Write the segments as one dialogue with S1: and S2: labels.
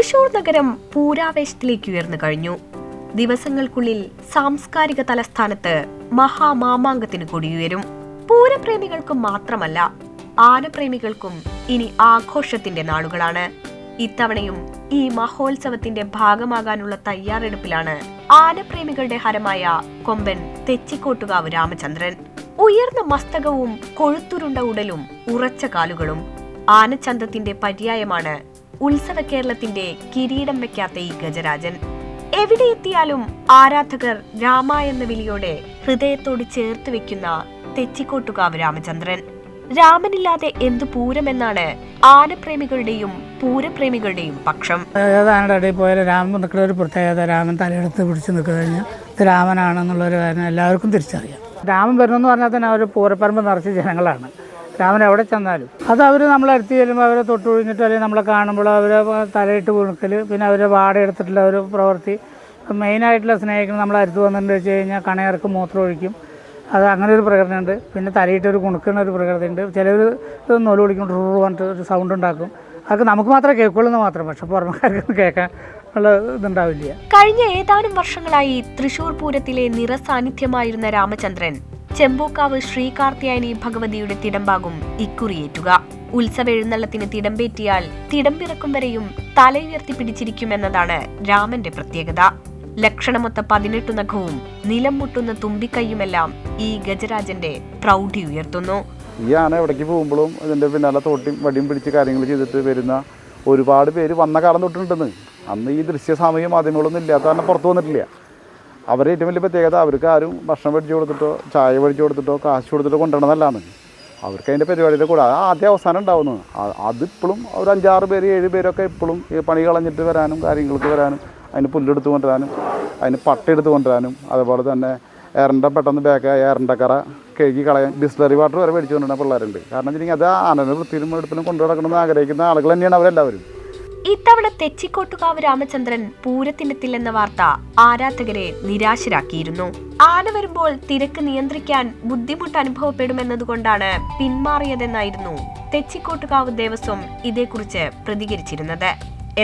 S1: നഗരം പൂരാവേശത്തിലേക്ക് ഉയർന്നു കഴിഞ്ഞു. ദിവസങ്ങൾക്കുള്ളിൽ സാംസ്കാരിക തലസ്ഥാനത്ത് മഹാമാമാങ്കത്തിന് കൊടിയുയരും. പൂരപ്രേമികൾക്കും മാത്രമല്ല ആനപ്രേമികൾക്കും ഇനി ആഘോഷത്തിന്റെ നാളുകളാണ്. ഇത്തവണയും ഈ മഹോത്സവത്തിന്റെ ഭാഗമാകാനുള്ള തയ്യാറെടുപ്പിലാണ് ആനപ്രേമികളുടെ ഹരമായ കൊമ്പൻ തെച്ചിക്കോട്ടുകാവ് രാമചന്ദ്രൻ. ഉയർന്ന മസ്തകവും കൊഴുത്തുരുണ്ട ഉടലും ഉറച്ച കാലുകളും ആനച്ചന്തത്തിന്റെ പര്യായമാണ് ഉത്സവ കേരളത്തിന്റെ കിരീടം വെക്കാത്ത ഈ ഗജരാജൻ. എവിടെ എത്തിയാലും ആരാധകർ രാമ എന്ന വിളിയോടെ ഹൃദയത്തോട് ചേർത്ത് വെക്കുന്ന തെച്ചിക്കോട്ടുകാവ് രാമചന്ദ്രൻ. രാമനില്ലാതെ എന്തു പൂരമെന്നാണ് ആനപ്രേമികളുടെയും പൂരപ്രേമികളുടെയും പക്ഷം.
S2: ഏതാണ്ട് ഇടയിൽ പോയാലും രാമൻ നിൽക്കുന്ന ഒരു പ്രത്യേകത രാമൻ തലയെടുത്ത് പിടിച്ച് നിൽക്കുക കഴിഞ്ഞാൽ ഇത് രാമനാണെന്നുള്ളൊരു കാര്യം എല്ലാവർക്കും തിരിച്ചറിയാം. രാമൻ വരുന്നെന്ന് പറഞ്ഞാൽ തന്നെ അവർ പൂരപ്പറമ്പ് നിറച്ച ജനങ്ങളാണ്. രാമൻ എവിടെ ചെന്നാലും. അത് അവർ നമ്മളെ അടുത്ത് ചെല്ലുമ്പോൾ അവരെ തൊട്ടുകൊഴിഞ്ഞിട്ട് അല്ലെങ്കിൽ നമ്മളെ കാണുമ്പോൾ അവരെ തലയിട്ട് കുണുക്കൽ പിന്നെ അവരെ വാടയെടുത്തിട്ടുള്ള ഒരു പ്രവൃത്തി. മെയിനായിട്ടുള്ള സ്നേഹിക്കുന്നത് നമ്മളെ അടുത്ത് വന്നിട്ട് വെച്ച് കഴിഞ്ഞാൽ കണയർക്ക് മൂത്രം ഒഴിക്കും. അത് അങ്ങനെ ഒരു പ്രകടനമുണ്ട്. പിന്നെ തലയിട്ട് ഒരു കുണുക്കുന്ന ഒരു പ്രകൃതിയുണ്ട് ചിലർ നൂൽ വിളിക്കും റൂ പറഞ്ഞിട്ട് ഒരു സൗണ്ട് ഉണ്ടാക്കും. അതൊക്കെ നമുക്ക് മാത്രമേ കേൾക്കുള്ളൂ മാത്രം. പക്ഷെ പുറമേക്കാർക്കൊന്നും കേൾക്കാൻ
S1: കഴിഞ്ഞ ഏതാനും വർഷങ്ങളായി തൃശൂർ പൂരത്തിലെ നിറസാന്നിധ്യമായിരുന്ന രാമചന്ദ്രൻ ചെമ്പൂക്കാവ് ശ്രീകാർത്തിയായനി ഭഗവതിയുടെ തിടമ്പാകും ഇക്കുറിയേറ്റുക. ഉത്സവ എഴുന്നള്ളത്തിന് തിടമ്പേറ്റിയാൽ തിടമ്പിറക്കും വരെയും തലയുയർത്തി പിടിച്ചിരിക്കുമെന്നതാണ് രാമന്റെ പ്രത്യേകത. ലക്ഷണമൊത്ത പതിനെട്ടു നഖവും നിലം മുട്ടുന്ന തുമ്പിക്കൈയുമെല്ലാം ഈ ഗജരാജന്റെ പ്രൗഢി ഉയർത്തുന്നു.
S3: ഈ ആന എവിടേക്ക് പോകുമ്പോഴും ഇതിന്റെ പിന്നാലെ തോട്ടിയും വടിയും പിടിച്ച് കാര്യങ്ങൾ ചെയ്തിട്ട് വരുന്ന ഒരുപാട് പേര് വന്ന കാലം തൊട്ടിട്ടുണ്ടെന്ന്. അന്ന് ഈ ദൃശ്യ സാമൂഹ്യ മാധ്യമങ്ങളൊന്നും ഇല്ലാത്ത കാരണം പുറത്തു വന്നിട്ടില്ല. അവരുടെ ഏറ്റവും വലിയ പ്രത്യേകത അവർക്ക് ആരും ഭക്ഷണം മേടിച്ചു കൊടുത്തിട്ടോ ചായ മേടിച്ചു കൊടുത്തിട്ടോ കാശ് കൊടുത്തിട്ടോ കൊണ്ടുവരണതല്ലാന്ന് അവർക്ക് അതിന്റെ പരിപാടിയുടെ കൂടെ അത് ആദ്യം അവസാനം ഉണ്ടാവുന്നത് അതിപ്പോഴും ഒരു അഞ്ചാറ് പേര് ഏഴ് പേരൊക്കെ ഇപ്പോഴും ഈ പണി കളഞ്ഞിട്ട് വരാനും കാര്യങ്ങൾക്ക് വരാനും അതിന് പുല്ലെടുത്ത് കൊണ്ടുവരാനും അതിന് പട്ടെടുത്ത് കൊണ്ടുവരാനും അതുപോലെ തന്നെ എയറിന്റെ പെട്ടെന്ന് ബാക്ക് എയറിന്റെ കറ കഴുകി കളയാൻ ബിസ്ലറി വാട്ടർ വരെ മേടിച്ചു കൊണ്ടുവരുന്ന പിള്ളേരുണ്ട്. കാരണം വെച്ചിട്ടുണ്ടെങ്കിൽ അത് ആനന്ദ വൃത്തിയിലും എടുപ്പിലും കൊണ്ടു നടക്കണമെന്ന് ആഗ്രഹിക്കുന്ന ആളുകൾ തന്നെയാണ് അവരെല്ലാവരും.
S1: ഇത്തവണ തെച്ചിക്കോട്ടുകാവ് രാമചന്ദ്രൻ പൂരത്തിനെത്തില്ലെന്ന വാർത്ത ആരാധകരെ നിരാശരാക്കിയിരുന്നു. ആന വരുമ്പോൾ തിരക്ക് നിയന്ത്രിക്കാൻ ബുദ്ധിമുട്ട് അനുഭവപ്പെടുമെന്നതുകൊണ്ടാണ് പിന്മാറിയതെന്നായിരുന്നു തെച്ചിക്കോട്ടുകാവ് ദേവസ്വം ഇതേക്കുറിച്ച് പ്രതികരിച്ചിരുന്നത്.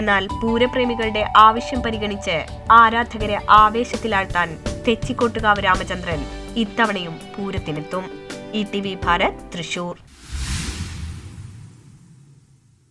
S1: എന്നാൽ പൂരപ്രേമികളുടെ ആവശ്യം പരിഗണിച്ച് ആരാധകരെ ആവേശത്തിലാഴ്ത്താൻ തെച്ചിക്കോട്ടുകാവ് രാമചന്ദ്രൻ ഇത്തവണയും പൂരത്തിനെത്തും. E T V Bharat Thrissur.